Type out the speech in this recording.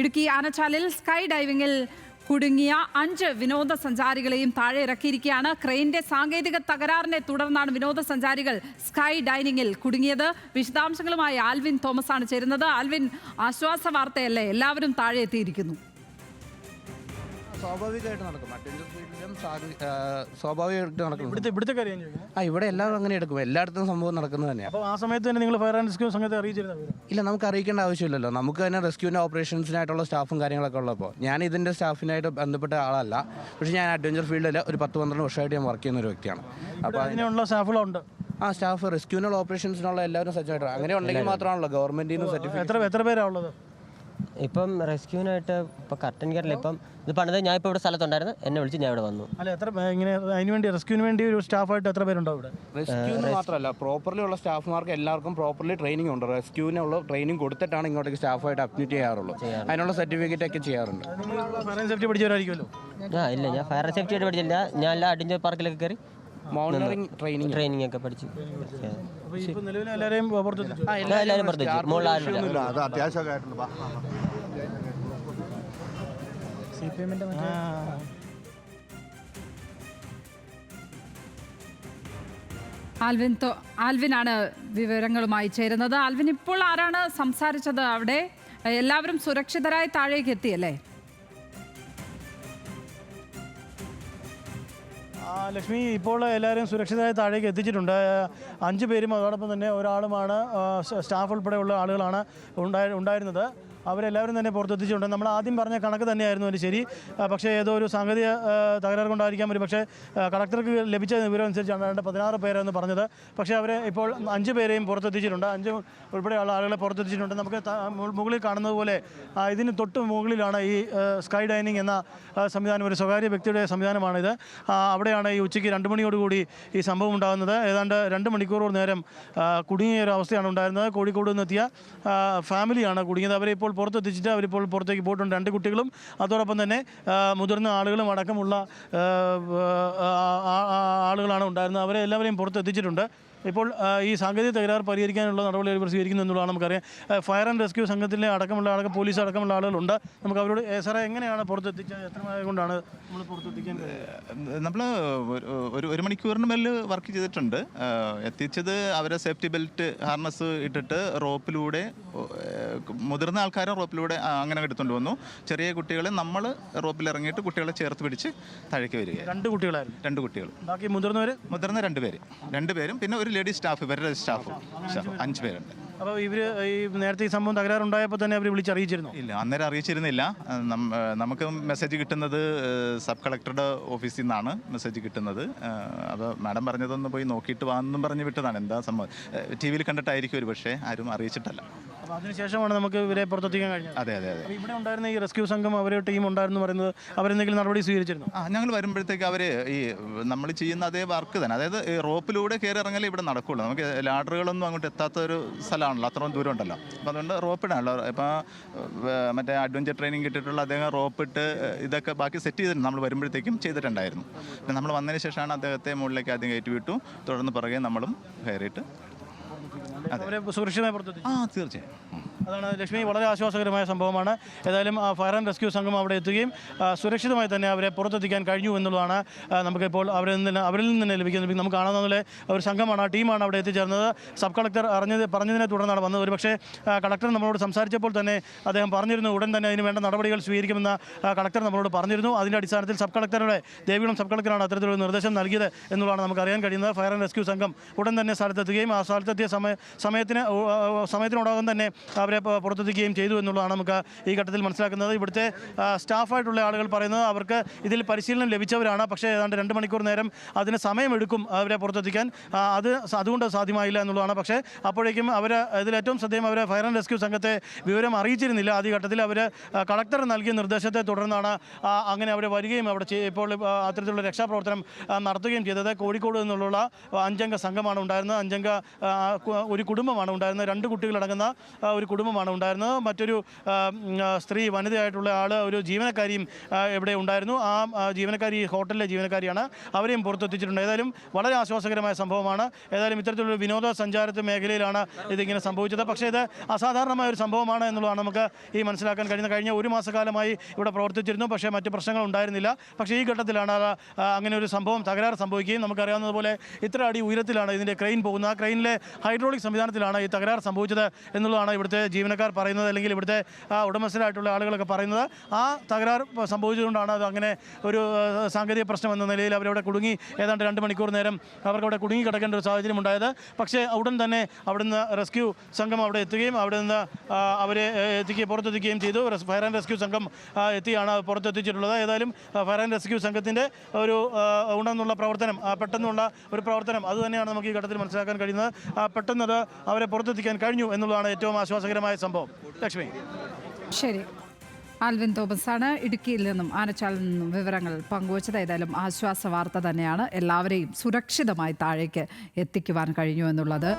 Idukki ആനച്ചാലിൽ sky ഡൈവിംഗിൽ കുടുങ്ങിയ അഞ്ച് വിനോദസഞ്ചാരികളെയും താഴെ ഇറക്കിയിരിക്കുകയാണ് ക്രെയിനിന്റെ സാങ്കേതിക തകരാറിനെ തുടർന്നാണ് വിനോദസഞ്ചാരികൾ സ്കൈ ഡൈനിങ്ങിൽ കുടുങ്ങിയത്. വിശദാംശങ്ങളുമായി ആൽവിൻ തോമസ് ആണ് ചേരുന്നത്. ആൽവിൻ ആശ്വാസ വാർത്തയല്ലേ? എല്ലാവരും താഴെ എത്തിയിരിക്കുന്നു സ്വാഭാവികമായിട്ട് നടക്കും. ഫീൽഡിലും സ്വാഭാവികമായിട്ട് നടക്കും. ഇവിടുത്തെ ഇവിടുത്തെ കാര്യം ആ ഇവിടെ എല്ലാവരും അങ്ങനെ എടുക്കും. എല്ലായിടത്തും സംഭവം നടക്കുന്നത് തന്നെയാണ് അപ്പോൾ ആ സമയത്ത് തന്നെ നിങ്ങൾ ഫയർ ആൻഡ് റെസ്ക്യൂ സംഘത്തെ അറിയിച്ചിരുന്ന ഇല്ല നമുക്ക് അറിയിക്കേണ്ട ആവശ്യമില്ലല്ലോ. നമുക്ക് തന്നെ റെസ്ക്യൂവിന്റെ ഓപ്പറേഷൻസിനായിട്ടുള്ള സ്റ്റാഫും കാര്യങ്ങളൊക്കെ ഉള്ളപ്പോൾ ഞാൻ ഇതിന്റെ സ്റ്റാഫിനായിട്ട് ബന്ധപ്പെട്ട ആളല്ല. പക്ഷേ ഞാൻ അഡ്വഞ്ചർ ഫീൽഡിൽ ഒരു പത്ത് പന്ത്രണ്ട് വർഷമായിട്ട് ഞാൻ വർക്ക് ചെയ്യുന്ന ഒരു വ്യക്തിയാണ്. അപ്പോൾ അതിനുള്ള സ്റ്റാഫുകളുണ്ട് ആ സ്റ്റാഫ് റെസ്ക്യൂവിനുള്ള ഓപ്പറേഷൻസിനുള്ള എല്ലാവരും സജ്ജമായിട്ട് അങ്ങനെ ഉണ്ടെങ്കിൽ മാത്രമാണല്ലോ. ഗവൺമെന്റിൽ നിന്ന് സർട്ടിഫിക്കറ്റ് എത്ര എത്ര പേരാ ഉള്ളത്? ഇപ്പം റെസ്ക്യൂവിനായിട്ട് ഇപ്പം കട്ടൻ കേരള ഇപ്പം ഇത് പണിത് ഞാൻ ഇപ്പോൾ ഇവിടെ സ്ഥലത്തുണ്ടായിരുന്നു. എന്നെ വിളിച്ച് ഞാൻ ഇവിടെ വന്നു. അല്ല എത്ര പേ- ഇങ്ങനെ അതിന് വേണ്ടി റെസ്ക്യൂവിന് വേണ്ടി ഒരു സ്റ്റാഫായിട്ട് എത്ര പേരുണ്ടാവും ഇവിടെ? റെസ്ക്യൂ മാത്രമല്ല പ്രോപ്പർലി ഉള്ള സ്റ്റാഫുമാർക്ക് എല്ലാവർക്കും പ്രോപ്പർലി ട്രെയിനിങ് ഉണ്ട്. റെസ്ക്യൂവിനുള്ള ട്രെയിനിങ് കൊടുത്തിട്ടാണ് ഇങ്ങോട്ടേക്ക് സ്റ്റാഫായിട്ട് അഡ്മിറ്റ് ചെയ്യാറുള്ളൂ. അതിനുള്ള സർട്ടിഫിക്കറ്റ് ഒക്കെ ചെയ്യാറുണ്ട്. ഫയർ ആൻഡ് സേഫ്റ്റി പഠിച്ചവരായിരിക്കുമല്ലോ? ആ ഇല്ല ഞാൻ ഫയർ സേഫ്റ്റി ആയിട്ട് പഠിച്ചില്ല. ഞാൻ എല്ലാ അഡിഞ്ചർ പാർക്കിലൊക്കെ കയറി മോണിറ്ററിംഗ് ട്രെയിനിങ് ട്രെയിനിങ് ഒക്കെ പഠിച്ചു. അപ്പോൾ ഇപ്പോൾ നിലവിൽ എല്ലാവരെയും പുറത്തെത്തിച്ചു എല്ലാവരും മുകളിൽ ആരുമില്ല. അത് അത്യാവശ്യമൊക്കെ സി പി എമ്മിന്റെ ആൽവിൻ തോ ആൽവിനാണ് വിവരങ്ങളുമായി ചേരുന്നത്. ആൽവിൻ ഇപ്പോൾ ആരാണ് സംസാരിച്ചത് അവിടെ? എല്ലാവരും സുരക്ഷിതരായി താഴേക്ക് എത്തിയല്ലേ? ആ, ലക്ഷ്മി ഇപ്പോൾ എല്ലാവരും സുരക്ഷിതരായി താഴേക്ക് എത്തിച്ചിട്ടുണ്ട്. അഞ്ച് പേരും അതോടൊപ്പം തന്നെ ഒരാളുമാണ് സ്റ്റാഫ് ഉൾപ്പെടെയുള്ള ആളുകളാണ് ഉണ്ടായി ഉണ്ടായിരുന്നത്. അവരെല്ലാവരും തന്നെ പുറത്തെത്തിച്ചിട്ടുണ്ട്. നമ്മൾ ആദ്യം പറഞ്ഞ കണക്ക് തന്നെയായിരുന്നു അതിന് ശരി. പക്ഷേ ഏതോ ഒരു സാങ്കേതിക തകരാറ് കൊണ്ടായിരിക്കാം ഒരു പക്ഷേ കളക്ടർക്ക് ലഭിച്ച വിവരം അനുസരിച്ചാണ് രണ്ട് പതിനാറ് പേരെന്ന് പറഞ്ഞത്. പക്ഷേ അവരെ ഇപ്പോൾ അഞ്ച് പേരെയും പുറത്തെത്തിച്ചിട്ടുണ്ട്. അഞ്ച് ഉൾപ്പെടെയുള്ള ആളുകളെ പുറത്തെത്തിച്ചിട്ടുണ്ട്. നമുക്ക് മുകളിൽ കാണുന്നത് പോലെ ഇതിന് തൊട്ട് മുകളിലാണ് ഈ സ്കൈ ഡൈനിങ് എന്ന സംവിധാനം. ഒരു സ്വകാര്യ വ്യക്തിയുടെ സംവിധാനമാണിത്. അവിടെയാണ് ഈ ഉച്ചയ്ക്ക് രണ്ട് മണിയോടുകൂടി ഈ സംഭവം ഉണ്ടാകുന്നത്. ഏതാണ്ട് രണ്ട് മണിക്കൂർ നേരം കുടുങ്ങിയ ഒരു അവസ്ഥയാണ് ഉണ്ടായിരുന്നത്. കോഴിക്കോട് നിന്നെത്തിയ ഫാമിലിയാണ് കുടുങ്ങിയത്. അവരെ ഇപ്പോൾ പുറത്തെത്തിച്ചിട്ട് അവരിപ്പോൾ പുറത്തേക്ക് പോയിട്ടുണ്ട്. രണ്ട് കുട്ടികളും അതോടൊപ്പം തന്നെ മുതിർന്ന ആളുകളും അടക്കമുള്ള ആളുകളാണ് ഉണ്ടായിരുന്നത്. അവരെ എല്ലാവരെയും പുറത്തെത്തിച്ചിട്ടുണ്ട് ഇപ്പോൾ ഈ സാങ്കേതിക തകരാർ പരിഹരിക്കാനുള്ള നടപടികൾ ഇവർ സ്വീകരിക്കുന്നു എന്നുള്ളതാണ് നമുക്കറിയാം. ഫയർ ആൻഡ് റെസ്ക്യൂ സംഘത്തിലെ അടക്കമുള്ള അടക്കം പോലീസ് അടക്കമുള്ള ആളുകളുണ്ട്. നമുക്ക് അവരോട് സാറേ എങ്ങനെയാണ് പുറത്തെത്തിച്ചത് എത്ര കൊണ്ടാണ് നമ്മൾ പുറത്തെത്തിക്കാൻ നമ്മൾ ഒരു ഒരു മണിക്കൂറിന് മേലിൽ വർക്ക് ചെയ്തിട്ടുണ്ട്. എത്തിച്ചത് അവരെ സേഫ്റ്റി ബെൽറ്റ് ഹാർനസ് ഇട്ടിട്ട് റോപ്പിലൂടെ മുതിർന്ന ആൾക്കാരെ റോപ്പിലൂടെ അങ്ങനെ എടുത്തുകൊണ്ട് വന്നു. ചെറിയ കുട്ടികളെ നമ്മൾ റോപ്പിൽ ഇറങ്ങിയിട്ട് കുട്ടികളെ ചേർത്ത് പിടിച്ച് താഴേക്ക് വരിക രണ്ട് കുട്ടികളായിരുന്നു. രണ്ട് കുട്ടികൾ. ബാക്കി മുതിർന്നവർ മുതിർന്ന രണ്ട് പേര് രണ്ട് പേരും പിന്നെ ഒരു ലേഡി സ്റ്റാഫ് ഇവരുടെ സ്റ്റാഫ് സ്റ്റാഫ് അഞ്ച് പേരുണ്ട്. അപ്പോൾ ഇവർ ഈ നേരത്തെ ഈ സംഭവം തകരാറുണ്ടായപ്പോൾ തന്നെ അവർ വിളിച്ചറിയിച്ചിരുന്നു? ഇല്ല അന്നേരം അറിയിച്ചിരുന്നില്ല. നമുക്ക് മെസ്സേജ് കിട്ടുന്നത് സബ് കളക്ടറുടെ ഓഫീസിൽ നിന്നാണ് മെസ്സേജ് കിട്ടുന്നത്. അപ്പോൾ മാഡം പറഞ്ഞതൊന്ന് പോയി നോക്കിയിട്ട് വാന്നും പറഞ്ഞ് വിട്ടതാണ്. എന്താ സംഭവം? ടി വിയിൽ കണ്ടിട്ടായിരിക്കും ഒരു പക്ഷേ ആരും അറിയിച്ചിട്ടല്ല. അപ്പോൾ അതിനുശേഷമാണ് നമുക്ക് ഇവരെ പുറത്തെത്തിക്കാൻ കഴിഞ്ഞത്. അതെ അതെ അതെ. ഇവിടെ ഉണ്ടായിരുന്ന ഈ റെസ്ക്യൂ സംഘം അവരെ ടീം ഉണ്ടായിരുന്നു പറയുന്നത് അവരെന്തെങ്കിലും നടപടി സ്വീകരിച്ചിരുന്നു? ആ ഞങ്ങൾ വരുമ്പോഴത്തേക്ക് അവർ ഈ നമ്മൾ ചെയ്യുന്ന അതേ വർക്ക് തന്നെ. അതായത് ഈ റോപ്പിലൂടെ കയറി ഇറങ്ങലേ ഇവിടെ നടക്കുള്ളൂ. നമുക്ക് ലാഡറുകളൊന്നും അങ്ങോട്ട് എത്താത്ത ഒരു സ്ഥലമാണല്ലോ അത്രയും ദൂരം ഉണ്ടല്ലോ. അപ്പോൾ അതുകൊണ്ട് റോപ്പിടാണല്ലോ ഇപ്പോൾ മറ്റേ അഡ്വഞ്ചർ ട്രെയിനിങ് കിട്ടിയിട്ടുള്ള അദ്ദേഹം റോപ്പിട്ട് ഇതൊക്കെ ബാക്കി സെറ്റ് ചെയ്തിട്ടുണ്ട്. നമ്മൾ വരുമ്പോഴത്തേക്കും ചെയ്തിട്ടുണ്ടായിരുന്നു. പിന്നെ നമ്മൾ വന്നതിന് ശേഷമാണ് അദ്ദേഹത്തെ മുകളിലേക്ക് ആദ്യം കയറ്റി വിട്ടു. തുടർന്ന് പുറകെ നമ്മളും കയറിയിട്ട് അതെ സുരക്ഷിതമായി ആ തീർച്ചയായും. അതാണ് ലക്ഷ്മി. വളരെ ആശ്വാസകരമായ സംഭവമാണ്. ഏതായാലും ഫയർ ആൻഡ് റെസ്ക്യൂ സംഘം അവിടെ എത്തുകയും സുരക്ഷിതമായി തന്നെ അവരെ പുറത്തെത്തിക്കാൻ കഴിഞ്ഞു എന്നുള്ളതാണ് നമുക്കിപ്പോൾ അവരിൽ നിന്ന് അവരിൽ നിന്ന് തന്നെ ലഭിക്കുന്നത്. നമുക്ക് കാണാവുന്ന പോലെ ഒരു സംഘമാണ് ആ ടീമാണ് അവിടെ എത്തിച്ചേർന്നത്. സബ് കളക്ടർ അറിഞ്ഞത് പറഞ്ഞതിനെ തുടർന്നാണ് വന്നത്. ഒരുപക്ഷേ കളക്ടർ നമ്മളോട് സംസാരിച്ചപ്പോൾ തന്നെ അദ്ദേഹം പറഞ്ഞിരുന്നു ഉടൻ തന്നെ അതിന് വേണ്ട നടപടികൾ സ്വീകരിക്കുമെന്ന് കളക്ടർ നമ്മളോട് പറഞ്ഞിരുന്നു. അതിന്റെ അടിസ്ഥാനത്തിൽ സബ് കളക്ടറുടെ ദേവികുളം സബ് കളക്ടറാണ് അത്തരത്തിലൊരു നിർദ്ദേശം നൽകിയത് എന്നുള്ളതാണ് നമുക്ക് അറിയാൻ കഴിയുന്നത്. ഫയർ ആൻഡ് റെസ്ക്യൂ സംഘം ഉടൻ തന്നെ സ്ഥലത്തെത്തുകയും ആ സ്ഥലത്തെത്തിയ സമയ സമയത്തിന് സമയത്തിനോടകം തന്നെ അവരെ പ- പുറത്തെത്തിക്കുകയും ചെയ്തു എന്നുള്ളതാണ് നമുക്ക് ഈ ഘട്ടത്തിൽ മനസ്സിലാക്കുന്നത്. ഇവിടുത്തെ സ്റ്റാഫായിട്ടുള്ള ആളുകൾ പറയുന്നത് അവർക്ക് ഇതിൽ പരിശീലനം ലഭിച്ചവരാണ്. പക്ഷേ ഏതാണ്ട് രണ്ട് മണിക്കൂർ നേരം അതിന് സമയമെടുക്കും അവരെ പുറത്തെത്തിക്കാൻ. അത് അതുകൊണ്ട് സാധ്യമായില്ല എന്നുള്ളതാണ്. പക്ഷേ അപ്പോഴേക്കും അവർ ഇതിൽ ഏറ്റവും ശ്രദ്ധേയം അവരെ ഫയർ ആൻഡ് റെസ്ക്യൂ സംഘത്തെ വിവരം അറിയിച്ചിരുന്നില്ല. ആദ്യ ഘട്ടത്തിൽ അവർ കളക്ടർ നൽകിയ നിർദ്ദേശത്തെ തുടർന്നാണ് അങ്ങനെ അവർ വരികയും അവിടെ ഇപ്പോൾ അത്തരത്തിലുള്ള രക്ഷാപ്രവർത്തനം നടത്തുകയും ചെയ്തത്. കോഴിക്കോട് നിന്നുള്ള അഞ്ചംഗ സംഘമാണ് ഉണ്ടായിരുന്നത്. അഞ്ചംഗ ഒരു കുടുംബമാണ് ഉണ്ടായിരുന്നത്. രണ്ട് കുട്ടികളടങ്ങുന്ന ഒരു കുടുംബം കുടുംബമാണ് ഉണ്ടായിരുന്നത്. മറ്റൊരു സ്ത്രീ വനിതയായിട്ടുള്ള ആൾ ഒരു ജീവനക്കാരിയും ഇവിടെ ഉണ്ടായിരുന്നു. ആ ജീവനക്കാരി ഹോട്ടലിലെ ജീവനക്കാരിയാണ് അവരെയും പുറത്തെത്തിച്ചിട്ടുണ്ട്. ഏതായാലും വളരെ ആശ്വാസകരമായ സംഭവമാണ്. ഏതായാലും ഇത്തരത്തിലുള്ള വിനോദസഞ്ചാരത്തെ മേഖലയിലാണ് ഇതിങ്ങനെ സംഭവിച്ചത്. പക്ഷേ ഇത് അസാധാരണമായ ഒരു സംഭവമാണ് എന്നുള്ളതാണ് നമുക്ക് ഈ മനസ്സിലാക്കാൻ കഴിയുന്നത്. കഴിഞ്ഞ ഒരു മാസക്കാലമായി ഇവിടെ പ്രവർത്തിച്ചിരുന്നു. പക്ഷേ മറ്റ് പ്രശ്നങ്ങൾ ഉണ്ടായിരുന്നില്ല. പക്ഷേ ഈ ഘട്ടത്തിലാണ് അങ്ങനെ ഒരു സംഭവം തകരാറ് സംഭവിക്കുകയും നമുക്കറിയാവുന്നതുപോലെ ഇത്ര അടി ഉയരത്തിലാണ് ഇതിന്റെ ക്രെയിൻ പോകുന്നത്. ആ ക്രെയിനിലെ ഹൈഡ്രോളിക് സംവിധാനത്തിലാണ് ഈ തകരാറ് സംഭവിച്ചത് എന്നുള്ളതാണ് ഇവിടുത്തെ ജീവനക്കാർ പറയുന്നത് അല്ലെങ്കിൽ ഇവിടുത്തെ ആ, ഉടമസ്ഥരായിട്ടുള്ള ആളുകളൊക്കെ പറയുന്നത് ആ തകരാർ സംഭവിച്ചതുകൊണ്ടാണ് അത് അങ്ങനെ ഒരു സാങ്കേതിക പ്രശ്നം എന്ന നിലയിൽ അവരവിടെ കുടുങ്ങി ഏതാണ്ട് രണ്ട് മണിക്കൂർ നേരം അവർക്ക് അവിടെ കുടുങ്ങി കിടക്കേണ്ട ഒരു സാഹചര്യം ഉണ്ടായത്. പക്ഷേ ഉടൻ തന്നെ അവിടുന്ന് റെസ്ക്യൂ സംഘം അവിടെ എത്തുകയും അവിടെ നിന്ന് അവരെ എത്തിക്കുക എത്തിക്കുകയും പുറത്തെത്തിക്കുകയും ചെയ്തു. ഫയർ ആൻഡ് റെസ്ക്യൂ സംഘം എത്തിയാണ് പുറത്തെത്തിച്ചിട്ടുള്ളത്. ഏതായാലും ഫയർ ആൻഡ് റെസ്ക്യൂ സംഘത്തിന്റെ ഒരു ഉണ്ടെന്നുള്ള പ്രവർത്തനം പെട്ടെന്നുള്ള ഒരു പ്രവർത്തനം അതുതന്നെയാണ് നമുക്ക് ഈ ഘട്ടത്തിൽ മനസ്സിലാക്കാൻ കഴിയുന്നത്. പെട്ടെന്നത് അവരെ പുറത്തെത്തിക്കാൻ കഴിഞ്ഞു എന്നുള്ളതാണ് ഏറ്റവും ആശ്വാസകരമായ സംഭവം. ലക്ഷ്മി. ശരി. ആൽവിൻ തോമസാണ് ഇടുക്കിയിൽ നിന്നും ആനച്ചാലിൽ നിന്നും വിവരങ്ങൾ പങ്കുവച്ചത്. ഏതായാലും ആശ്വാസ വാർത്ത തന്നെയാണ്. എല്ലാവരെയും സുരക്ഷിതമായി താഴേക്ക് എത്തിക്കുവാൻ കഴിഞ്ഞു എന്നുള്ളത്